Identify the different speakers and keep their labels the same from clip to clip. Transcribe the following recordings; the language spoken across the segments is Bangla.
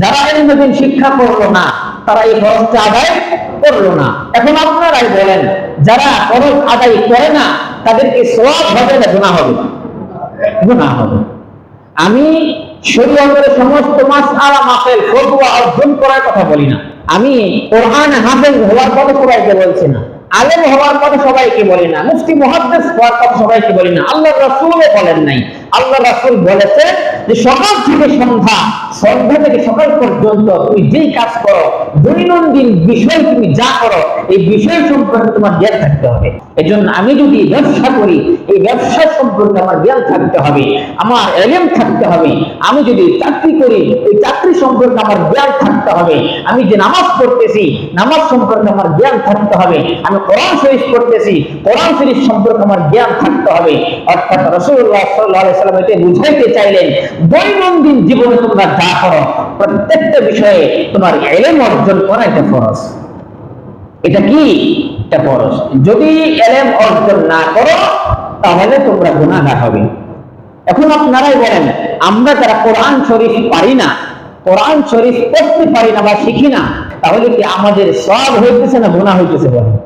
Speaker 1: যারা এলমেদিন শিক্ষা করল না, তারা এই ফরজটা আদায় করল না। এখন আপনারাই বলেন, যারা ফরজ আদায় করে না, তাদেরকে সওয়াব হবে না গুনাহ হবে? গুনাহ হবে। আমি শরীয়তের সমস্ত মাস আলা মাসেল ফতোয়া অর্জন করার কথা বলি না। আমি কোরআন হাফেজ হওয়ার কথা সবাইকে বলছি না। আলেম হওয়ার কথা সবাইকে বলি না। মুফতি, মুহাদ্দিস হওয়ার কথা সবাইকে বলি না। আল্লাহ রাসূলও বলেন নাই। আল্লাহ রাসূল বলেছেন যে সকাল থেকে সন্ধ্যা সন্ধ্যা থেকে সকাল পর্যন্ত তুমি যেই কাজ করো, দৈনন্দিন বিষয় তুমি যা করো, এই বিষয় সম্পর্কে তোমার জ্ঞান থাকতে হবে। এজন্য আমি যদি ব্যবসা করি, এই ব্যবসা সম্পর্কে আমার জ্ঞান থাকতে হবে, আমার এলেম থাকতে হবে, আমি যদি চাকরি করি, এই চাকরি সম্পর্কে আমার জ্ঞান থাকতে হবে, আমি যে নামাজ পড়তেছি, নামাজ সম্পর্কে আমার জ্ঞান থাকতে হবে, আমি কোরআন শরীফ পড়তেছি, কোরআন শরীফ সম্পর্কে আমার জ্ঞান থাকতে হবে। অর্থাৎ আলাইহি বুঝাইতে চাইলেন, দৈনন্দিন জীবনে তোমরা যা করো, প্রত্যেকটা বিষয়ে তোমার এলেম অর্জন করা এটা ফরজ। এটা কি? এটা ফরজ। যদি এলেম অর্জন না করো, তাহলে তোমরা গুনাহগার হবে। এখন আপনারাই বলেন আমরা যারা কোরআন শরীফ পারি না, কোরআন শরীফ পড়তে পারি না বা শিখি না, তাহলে কি আমাদের সব হইতেছে না গুনাহ হইতেছে বলেন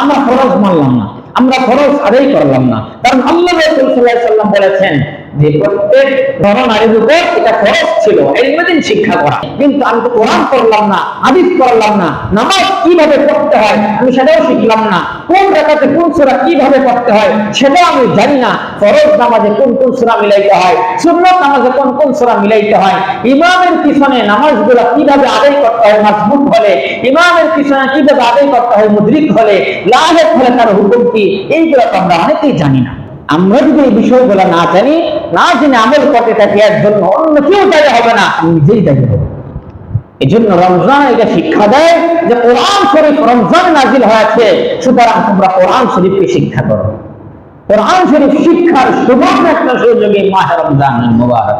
Speaker 1: আমরা ফরজ মানলাম না। আমরা ফরজ আদায় করলাম না। কারণ আল্লাহ রসুল সাল্লাহ বলেছেন যে প্রত্যেক নরনারীর উপর এটা ফরজ ছিল, এলমেদিন শিক্ষা করা। কিন্তু আমি তো কোরআন পড়লাম না, হাদিস পড়লাম না, নামাজ কীভাবে পড়তে হয়, আমি সেটাও শিখলাম না। কোন রাকাতে কোন সূরা কীভাবে পড়তে হয়, সেটাও আমি জানি না। ফরজ নামাজে কোন কোন সূরা মিলাইতে হয়, সুন্নাত নামাজে কোন কোন সূরা মিলাইতে হয়। ইমামের পিছনে নামাজগুলো কীভাবে আদায় করতে হয় মাসবুক হলে, ইমামের পিছনে কীভাবে আদায় করতে হয়, মুদ্রিক হলে লাহেক হলে তার হুকুম কি, এইগুলো তো আমরা অনেকেই জানি না। আমরা যদি এই বিষয়গুলো না জানি না জেনে আমল করতে থাকি এর জন্য অন্য কেউ তাই হবে না। নিজেই তাই হবে। এই জন্য রমজান এটা শিক্ষা দেয় যে কোরআন শরীফ রমজান নাজিল হয়েছে, সুতরাং তোমরা কোরআন শরীফকে শিক্ষা করো। কোরআন শরীফ শিক্ষার সুবর্ণ একটা সুযোগে মাহে রমজান মুবারক।